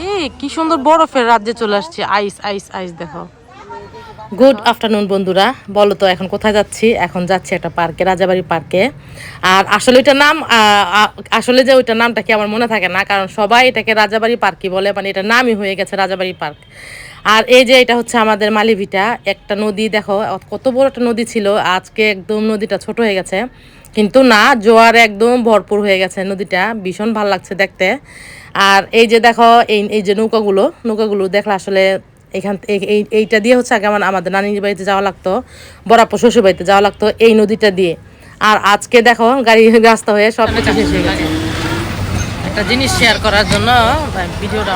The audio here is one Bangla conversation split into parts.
এই কি সুন্দর বরফের রাজ্যে চলে আসছে। আইস আইস আইস, দেখো। গুড আফটারনুন বন্ধুরা। বলো তো, এখন কোথায় যাচ্ছি? এখন যাচ্ছি একটা পার্কে রাজাবাড়ি পার্কে। আর আসলে ওইটার নাম আসলে যে ওইটার নামটা কি আমার মনে থাকে না, কারণ সবাই এটাকে রাজাবাড়ি পার্কই বলে মানে এটা নামই হয়ে গেছে রাজাবাড়ি পার্ক। আর এই যে এটা হচ্ছে আমাদের মালিভিটা, একটা নদী, দেখো কত বড় একটা নদী ছিল, আজকে একদম নদীটা ছোট হয়ে গেছে। কিন্তু না, জোয়ার একদম ভরপুর হয়ে গেছে নদীটা, ভীষণ ভালো লাগছে দেখতে। আর এই যে দেখো, এই এই যে নৌকাগুলো নৌকাগুলো দেখলে আসলে এখান এই- এই, এইটা দিয়ে হচ্ছে আগে আমার, আমাদের নানির বাড়িতে যাওয়া লাগতো বরাপ্পর শ্বশুর বাড়িতে যাওয়া লাগতো এই নদীটা দিয়ে। আর আজকে দেখো, গাড়ি রাস্তা হয়ে সব কিছু শেষ হয়ে গেছে একটা জিনিস শেয়ার করার জন্য ভিডিওটা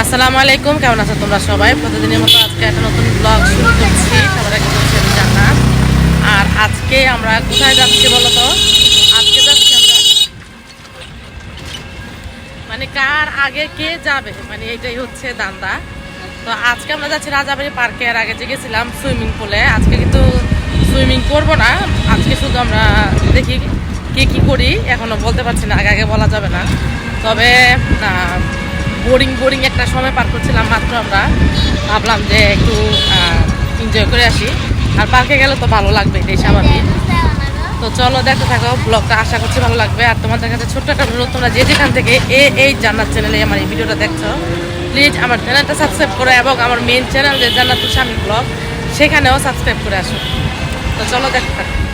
আসসালামু আলাইকুম, কেমন আছো তোমরা সবাই? প্রতিদিনের মতো আজকে একটা নতুন ব্লগ শুরু করছি। সবার আগে আর আজকে আমরা কোথায় যাচ্ছি বলো তো? মানে কার আগে কে যাবে? মানে এইটাই হচ্ছে দান্দা তো আজকে আমরা যাচ্ছি রাজাবাড়ি পার্কে। আর আগে যে গেছিলাম সুইমিং পুলে, আজকে কিন্তু সুইমিং করব না। আজকে শুধু আমরা দেখি কি কি করি, এখনও বলতে পারছি না, আগে আগে বলা যাবে না। তবে বোরিং বোরিং একটা সময় পার করছিলাম মাত্র আমরা। ভাবলাম যে একটু এনজয় করে আসি। আর পার্কে গেলে তো ভালো লাগবে এটাই স্বাভাবিক তো চলো দেখতে থাকো ব্লগটা আশা করছি ভালো লাগবে। আর তোমাদের কাছে ছোট্ট একটা অনুরোধ, তোমরা যে যেখান থেকে এ এই জান্নার চ্যানেলে আমার এই ভিডিওটা দেখছ প্লিজ আমার চ্যানেলটা সাবস্ক্রাইব করো এবং আমার মেন চ্যানেল যে জান্নাত স্বামী ব্লগ সেখানেও সাবস্ক্রাইব করে আসো। তো চলো দেখতে থাকো।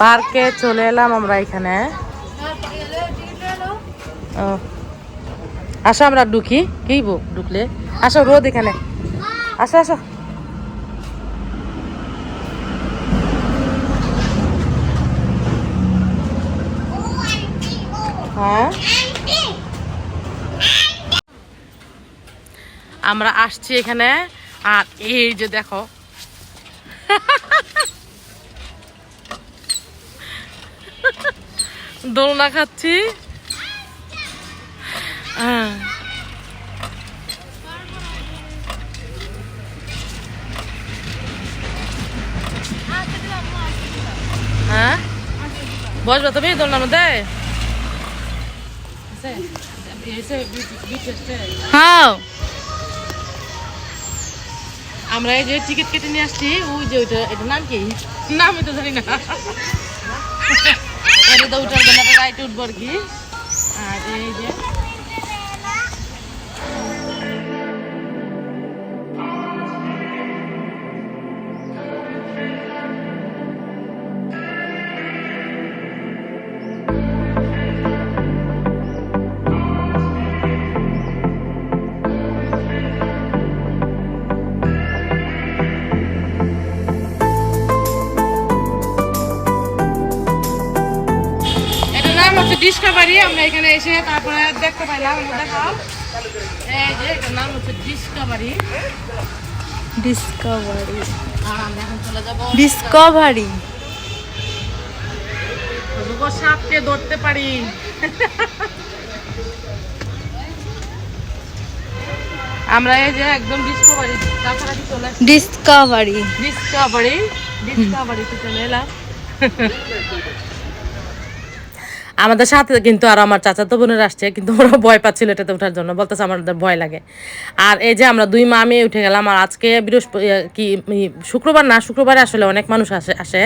পার্কে চলে এলাম আমরা এখানে। আসো আমরা ঢুকি। কি ঢুকলে? আসো, রোদ এখানে। আসো আসো। হ্যাঁ। আমরা আসছি এখানে। আর এই যে দেখো দোলনা খাচ্ছি। হ্যাঁ। হ্যাঁ? বসবে, তুমি দোলনার মধ্যে? হ্যাঁ। আমরা এই যে টিকিট কেটে নিয়ে আসছি, ওই যে ওইটা, এটার নাম কি? নাম তো জানি না। এটা তো উঠার জন্য রাইট উঠবো আর কি। আর এই যে হচ্ছে ডিসকাভারি আমরা এখানে এসে তারপরে দেখতে পাইলাম দেখাও এই যে এটার নাম হচ্ছে ডিসকাভারি। ডিসকভারি। আর আমরা এখন চলে যাব ডিসকভারি। রুবো সাপকে ধরতে পারি। আমরা এই যে একদম ডিসকভারি কাছাকাছি চলে ডিসকভারি। ডিসকভারি ডিসকভারিতে চলে এলাম। আমাদের সাথে কিন্তু আর আমার চাচাতো বোনের আসছে, কিন্তু ওরা ভয় পাচ্ছিল এটাতে ওঠার জন্য, বলতেছে আমাদের ভয় লাগে। আর এই যে আমরা দুই মা মেয়ে উঠে গেলাম, আর আজকে বৃহস্পতি কি শুক্রবার না, শুক্রবারে আসলে অনেক মানুষ আসে আসে।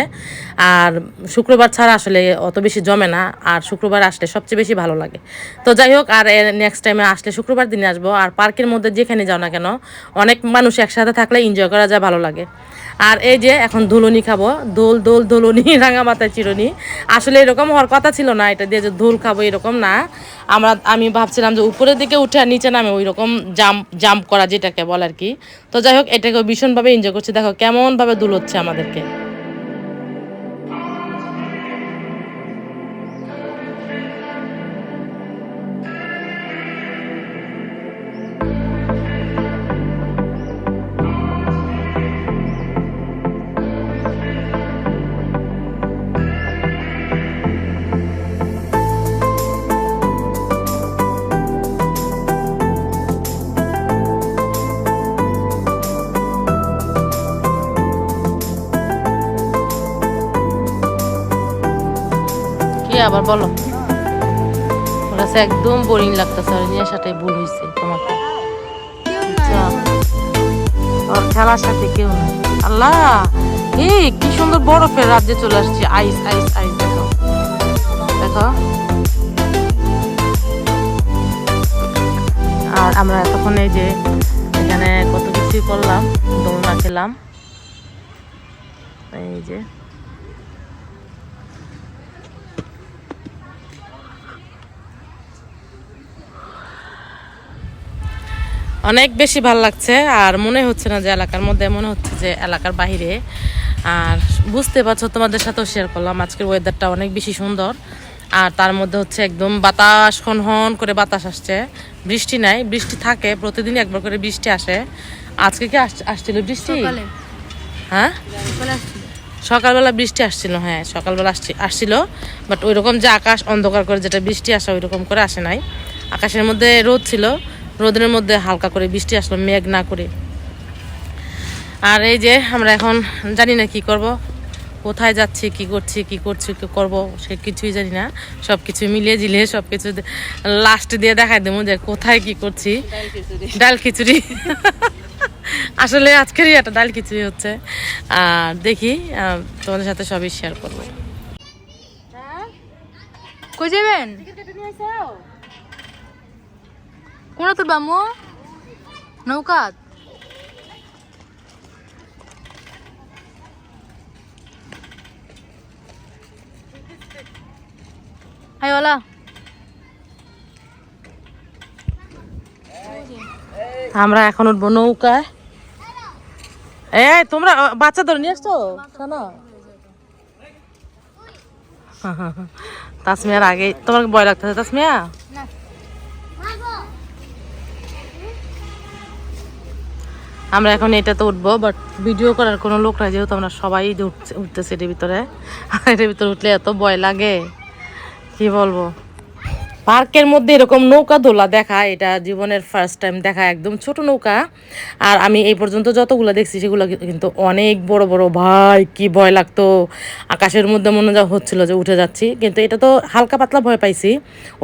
আর শুক্রবার ছাড়া আসলে অত বেশি জমে না, আর শুক্রবার আসলে সবচেয়ে বেশি ভালো লাগে। তো যাই হোক, আর নেক্সট টাইমে আসলে শুক্রবার দিনে আসব, আর পার্কের মধ্যে যেখানে যাও না কেন, অনেক মানুষ একসাথে থাকলে এনজয় করা যায়, ভালো লাগে। আর এই যে এখন ধুলনি খাব। দোল দোল ধুলনি রাঙা মাথায় চিরনি। আসলে এরকম হওয়ার কথা ছিল না, এটা দিয়ে যে ধুল খাব এরকম না। আমরা, আমি ভাবছিলাম যে উপরের দিকে উঠে আর নিচে নামে ওই রকম জাম্প জাম্প করা যেটাকে বলে আর কি। তো যাই হোক, এটাকে ভীষণভাবে এনজয় করছি। দেখো কেমনভাবে দুল হচ্ছে আমাদেরকে। আবার বলো। একদম বোরিং লাগতেছে আর নিয়ে আসাটাই ভুল হয়েছে তোমাকে। আচ্ছা। ওর খেলার সাথে কেউ আল্লাহ! কি সুন্দর বরফের রাজ্যে চলে আসছে। আইস আইস আইস, দেখো। দেখো। আর আমরা এতক্ষণ এই যে এখানে কত কিছুই করলাম, দোলনা খেলাম। এই যে। অনেক বেশি ভালো লাগছে আর মনে হচ্ছে না যে এলাকার মধ্যে মনে হচ্ছে যে এলাকার বাইরে আর বুঝতে পারছ তোমাদের সাথেও শেয়ার করলাম আজকের ওয়েদারটা অনেক বেশি সুন্দর। আর তার মধ্যে হচ্ছে একদম বাতাস হন হন করে বাতাস আসছে। বৃষ্টি নাই বৃষ্টি থাকে প্রতিদিন একবার করে বৃষ্টি আসে। আজকে কি আস- আসছিল বৃষ্টি? হ্যাঁ? সকালবেলা বৃষ্টি আসছিল হ্যাঁ সকালবেলা আসছি আসছিল। বাট ওই রকম যে আকাশ অন্ধকার করে যেটা বৃষ্টি আসে ওই রকম করে আসে নাই। আকাশের মধ্যে রোদ ছিল রোদের মধ্যে হালকা করে বৃষ্টি আসলো মেঘ না করে। আর এই যে আমরা এখন জানি না কি করব কোথায় যাচ্ছি কি করছি কি করছি কি করব সে কিছুই জানি না। সব কিছু মিলিয়ে জিলিয়ে সব কিছু লাস্ট দিয়ে দেখাই দেবো যে কোথায় কি করছি। ডাল খিচুড়ি। আসলে আজকেরই একটা ডাল খিচুড়ি হচ্ছে। আর দেখি তোমাদের সাথে সবই শেয়ার করব। কই যাবেন? কোন তোর বামু নৌকাত। হাই ওলা আমরা এখন উঠবো নৌকায়। এ তোমরা বাচ্চা ধরে নিয়ে আসছো? তাসমিয়ার আগে তোমার ভয় লাগতেছে, তাসমিয়া? আমরা এখন এটাতে উঠবো বাট ভিডিও করার কোনো লোক নাই, যেহেতু আমরা সবাই উঠছে উঠতেছি এটার ভিতরে। এটার ভিতরে উঠলে এত ভয় লাগে। কি বলব? পার্কের মধ্যে এরকম নৌকা দোলা দেখা, এটা জীবনের ফার্স্ট টাইম দেখা, একদম ছোট নৌকা। আর আমি এই পর্যন্ত যতগুলো দেখছি, সেগুলো কিন্তু অনেক বড় বড়, ভাই, কি ভয় লাগতো। আকাশের মধ্যে মনে যা হচ্ছিল যে উঠে যাচ্ছি। কিন্তু এটা তো হালকা পাতলা ভয় পাইছি।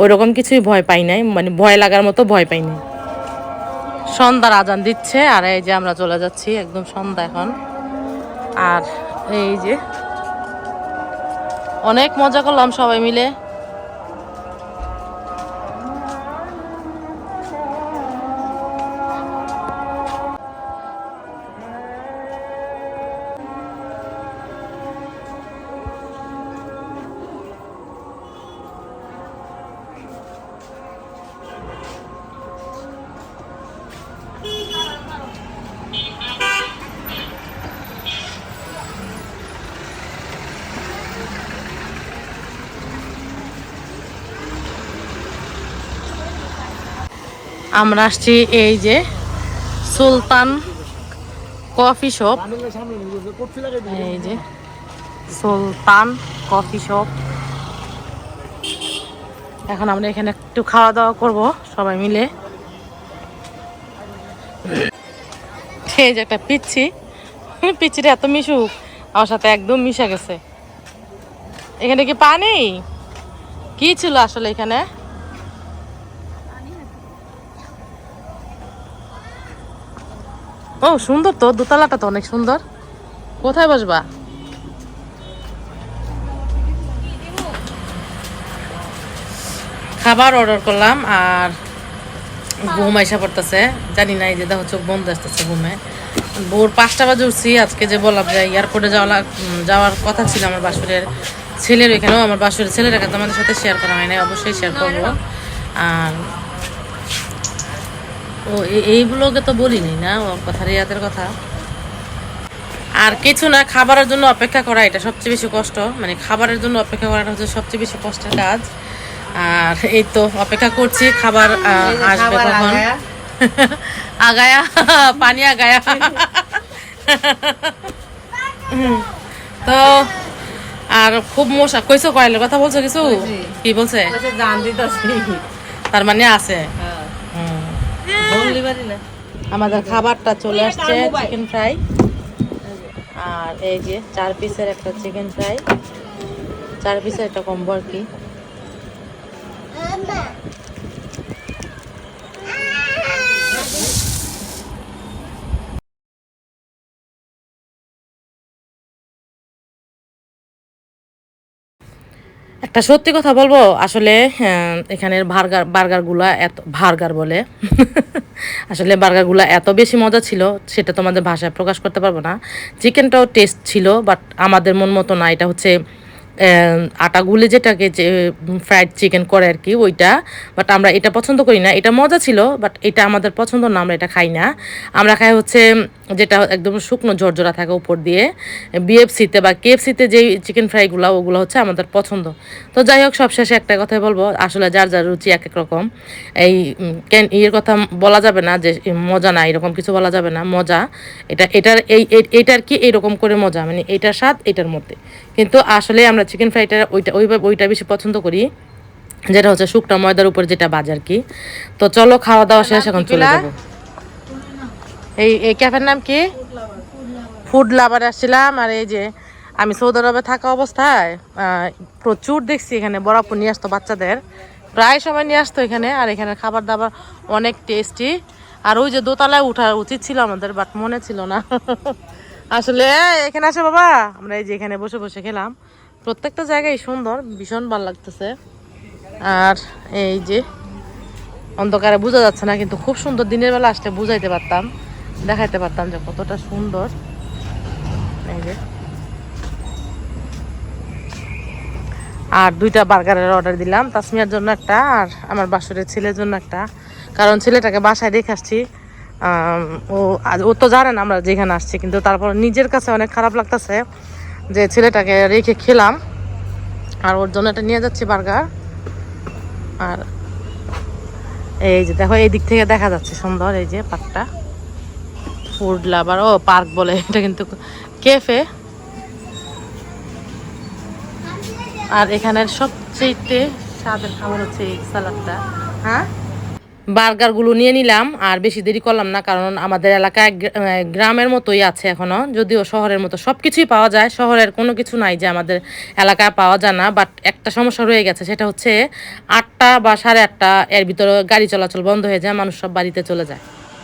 ওই রকম কিছুই ভয় পাই নাই মানে ভয় লাগার মতো ভয় পাইনি। সন্ধ্যার আজান দিচ্ছে, আর এই যে আমরা চলে যাচ্ছি একদম সন্ধ্যা এখন। আর এই যে, অনেক মজা করলাম সবাই মিলে। আমরা আসছি এই যে সুলতান কফি শপ। এই যে সুলতান কফি শপ। এখন আমরা এখানে একটু খাওয়া দাওয়া করব সবাই মিলে। এই যে একটা পিচ্ছি। পিচ্ছিটা এত মিশুক, আমার সাথে একদম মিশে গেছে। এখানে কি পানি? কি ছিল আসলে এখানে? ও, সুন্দর তো, দোতলাটা তো অনেক সুন্দর। কোথায় বসবা? খাবার অর্ডার করলাম আর ঘুম আইসা পড়তেছে। জানি না, এই যে দেখো চোখ বন্ধ আসতেছে ঘুমে। ভোর পাঁচটা বাজে উঠছি, আজকে যে বললাম যে এয়ারপোর্টে যাওয়া যাওয়ার কথা ছিল আমার বাসুরের ছেলের, ওইখানেও আমার বাসুরের ছেলের কাছে তোমাদের সাথে শেয়ার করা হয় না অবশ্যই শেয়ার করব। আর ও এই ব্লগে তো বলিনি না? ওর কথা রিয়াদের কথা। আর কিছু না খাবারের জন্য অপেক্ষা করা এটা সবচেয়ে বেশি কষ্ট। মানে খাবারের জন্য অপেক্ষা করাটা হচ্ছে সবচেয়ে বেশি কষ্টের কাজ। আর এই তো অপেক্ষা করছি খাবার আসবে কখন? আগায়া। পানি আগায়া। তো আর খুব মশা কইছো কয়েলের কথা বলছো কিছু? কি বলছে? তার মানে আছে। হুম। আমাদের খাবারটা চলে আসছে চিকেন ফ্রাই আর এই যে চার পিসের একটা চিকেন ফ্রাই চার পিসের একটা কম্বো আর কি একটা সত্যি কথা বলব আসলে হ্যাঁ, এখানের বার্গার বার্গারগুলা এত বার্গার বলে আসলে বার্গারগুলা এত বেশি মজা ছিল সেটা তোমাদের ভাষায় প্রকাশ করতে পারব না। চিকেনটাও টেস্ট ছিল বাট আমাদের মন মতো না এটা হচ্ছে আটা গুলে যেটাকে যে ফ্রাইড চিকেন করে আর কি, ওইটা। বাট আমরা এটা পছন্দ করি না। এটা মজা ছিল বাট এটা আমাদের পছন্দ না, আমরা এটা খাই না। আমরা খাই হচ্ছে, যেটা একদম শুকনো ঝরঝরা থাকে উপর দিয়ে। বিএফসিতে বা কেএফসিতে যেই চিকেন ফ্রাইগুলো ওগুলো হচ্ছে আমাদের পছন্দ। তো যাই হোক, সবশেষে একটা কথাই বলব, আসলে যার যার রুচি এক এক রকম। এই ক্যান ইয়ের কথা বলা যাবে না যে মজা না, এরকম কিছু বলা যাবে না, মজা। এটা, এটার, এই এইটার কি এইরকম করে মজা? মানে এটার স্বাদ, এটার মধ্যে। কিন্তু আসলে আমরা চিকেন ফ্রাইটা ওইটা ওইভাবে ওইটা বেশি পছন্দ করি। যেটা হচ্ছে শুকনা ময়দার উপর যেটা বাজার কি। তো চলো খাওয়া দাওয়া শেষ এখন চলে যাব। এই এই ক্যাফের নাম কি? ফুড লাভার আসছিলাম আর এই যে আমি সৌদি আরবে থাকা অবস্থায় প্রচুর দেখছি এখানে বরাবর নিয়ে আসতো বাচ্চাদের। প্রায় সময় নিয়ে আসতো এখানে আর এখানে খাবার দাবার অনেক টেস্টি আর ওই যে দোতলায় উঠা উচিত ছিল আমাদের বাট মনে ছিল না। আসলে এখানে আসে বাবা। আমরা এই যে এখানে বসে বসে খেলাম। প্রত্যেকটা জায়গায় সুন্দর, ভীষণ ভালো লাগতেছে। আর এই যে, অন্ধকারে বোঝা যাচ্ছে না, কিন্তু খুব সুন্দর দিনের বেলা আসলে বুঝাইতে পারতাম, দেখাইতে পারতাম যে কতটা সুন্দর। এই যে। আর দুইটা বার্গারের অর্ডার দিলাম, তাসমিয়ার জন্য একটা আর আমার বাসুরের ছেলের জন্য একটা। কারণ ছেলেটাকে বাসায় রেখে আসছি। ও ও তো জানে না আমরা যেখানে আসছি, কিন্তু তারপর নিজের কাছে অনেক খারাপ লাগতেছে যে ছেলেটাকে রেখে খেলাম। আর ওর জন্য এটা নিয়ে যাচ্ছি বার্গার। আর এই যে দেখো, এই দিক থেকে দেখা যাচ্ছে সুন্দর, এই যে পার্কটা। ফুড লাভার ও পার্ক বলে, এটা কিন্তু কেফে আর এখানের সবচেয়ে স্বাদের খাবার হচ্ছে এই সালাদটা। হ্যাঁ? বার্গারগুলো নিয়ে নিলাম, আর বেশি দেরি করলাম না, কারণ আমাদের এলাকায় গ্রামের মতোই আছে এখনও, যদিও শহরের মতো সব কিছুই পাওয়া যায়, শহরের কোনো কিছু নাই যে আমাদের এলাকায় পাওয়া যায় না বাট একটা সমস্যা রয়ে গেছে, সেটা হচ্ছে আটটা বা সাড়ে আটটা, এর ভিতরে গাড়ি চলাচল বন্ধ হয়ে যায়, মানুষ সব বাড়িতে চলে যায়।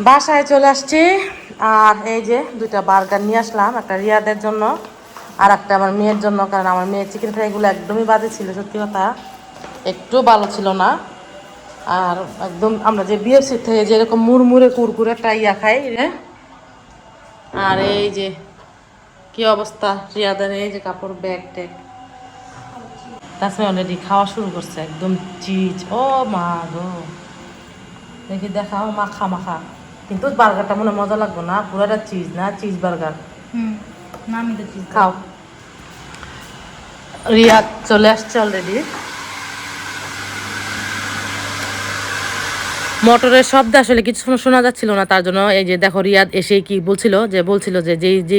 বাসায় চলে আসছি, আর এই যে দুইটা বার্গার নিয়ে আসলাম, একটা রিয়াদের জন্য, আর একটা আমার মেয়ের জন্য, কারণ আমার মেয়ের চিকেন ফ্রাইগুলো একদমই বাজে ছিল, সত্যি কথা, একটু ভালো ছিল না। আর একদম আমরা যে বিএফসি থেকে যেরকম মুড়মুড়ে কুরকুরে একটা ইয়া খাই রে আর এই যে কি অবস্থা রিয়াদের এই যে কাপড় ব্যাগ ট্যাগ। তাছাড়া অলরেডি খাওয়া শুরু করছে একদম চিজ। ও মা গো। দেখি দেখাও মাখা মাখা। কিন্তু বার্গারটা মনে মজা লাগবে না পুরোটা চিজ না চিজ বার্গার? খাও। রিয়াদ চলে আসছে অলরেডি মোটরের শব্দ আসলে কিছু সময় শোনা যাচ্ছিল না তার জন্য এই যে দেখো রিয়াদ এসে কি বলছিল যে বলছিল যে যেই যে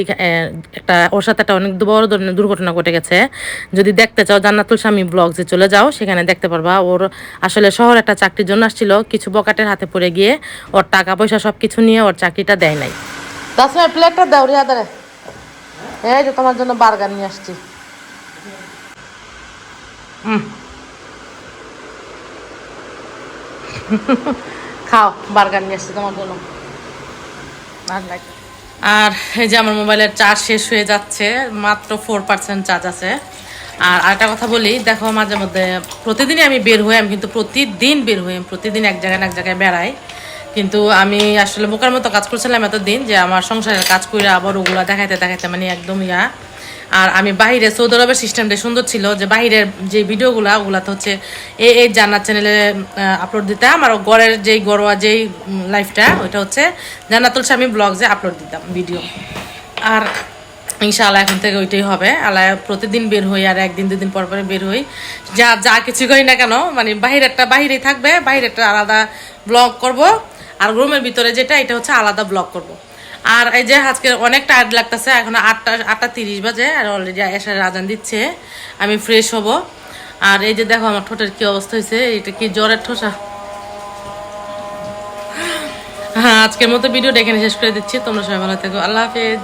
একটা ওর সাথে একটা অনেক বড় ধরনের দুর্ঘটনা ঘটে গেছে। যদি দেখতে চাও জান্নাতুল স্বামী ব্লগসে চলে যাও সেখানে দেখতে পারবা ওর আসলে শহরে একটা চাকরির জন্য আসছিল কিছু বকাটের হাতে পড়ে গিয়ে ওর টাকা পয়সা সব কিছু নিয়ে ওর চাকরিটা দেয় নাই। তাছাড়া প্লেটটা দাও রিয়াদারে এই যে তোমার জন্য বার্গার নিয়ে আসছি। হুম খাও, বার্গার নিয়ে আসছি তোমার জন্য। আর এই যে আমার মোবাইলের চার্জ শেষ হয়ে যাচ্ছে, মাত্র ফোর পার্সেন্ট চার্জ আছে। আর আরেকটা কথা বলি, দেখো মাঝে মধ্যে প্রতিদিনই আমি বের হই, আমি কিন্তু প্রতিদিন বের হই প্রতিদিন এক জায়গায় এক জায়গায় বেড়াই। কিন্তু আমি আসলে বোকার মতো কাজ করছিলাম এতদিন যে আমার সংসারের কাজ করে আবার ওগুলা দেখাইতে দেখাইতে মানে একদম ইয়া। আর আমি বাইরে সৌদি আরবের সিস্টেমটা সুন্দর ছিল যে বাইরের যে ভিডিওগুলা, ওগুলাতে হচ্ছে এ এই জান্নাত চ্যানেলে আপলোড দিতাম আর গড়ের যেই গড়োয়া যেই লাইফটা ওইটা হচ্ছে জান্নাতুল স্বামী ব্লগসে আপলোড দিতাম ভিডিও আর ইনশাআল্লাহ এখন থেকে ওইটাই হবে। আল্লাহ প্রতিদিন বের হই আর একদিন, দুদিন পর পরে বের হই। যা যা কিছু করি না কেন মানে বাহিরেরটা বাহিরেই থাকবে বাহিরেরটা আলাদা ব্লগ করব। আর রুমের ভিতরে যেটা, এটা হচ্ছে আলাদা ব্লগ করব। আর এই যে আজকে অনেক টায়ার্ড লাগতেছে, এখন আটটা আটটা তিরিশ বাজে, আর অলরেডি এসে রাজান দিচ্ছে। আমি ফ্রেশ হব। আর এই যে দেখো আমার ঠোঁটের কি অবস্থা হয়েছে, এটা কি জ্বরের ঠোঁসা হ্যাঁ আজকের মতো ভিডিও দেখে শেষ করে দিচ্ছি, তোমরা সবাই ভালো থেকো, আল্লাহ হাফেজ।